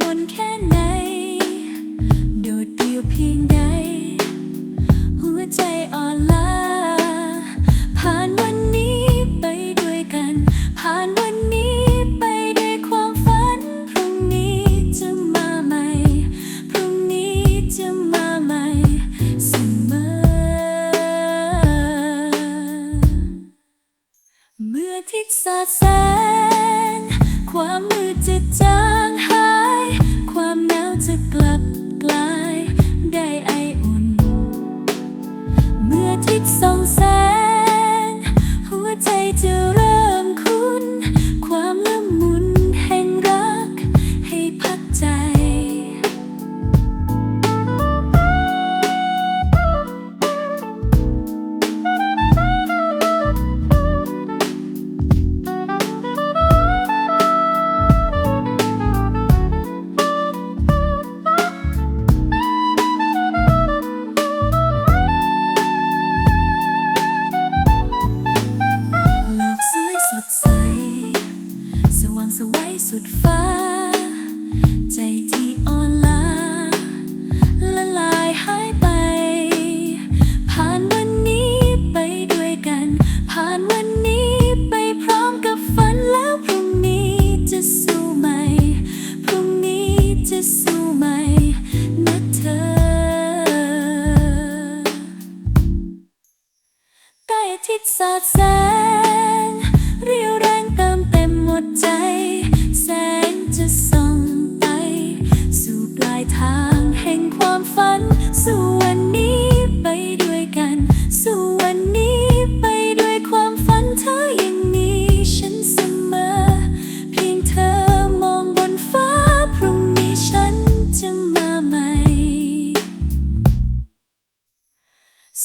มนแค่ไหน โดดเดี่ยวเพียงใด หัวใจออนล้า ผ่านวันนี้ไปด้วยกัน ผ่านวันนี้ไปด้วยความฝัน พรุ่งนี้จะมาใหมพรุ่งนี้จะมาใหมเสมอ เมื่อที่สาแสงความมืดจะจาง เมื่ สุดฟ้า ใจที่อ่อนล้าละลายหายไป ผ่านวันนี้ไปด้วยกัน ผ่านวันนี้ไปพร้อมกับฝันแล้วพรุ่งนี้จะสู้ใหม่พรุ่งนี้จะสู้ใหม่นะเธอ ใกล้ทิตย์สาดแส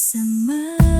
เสมอ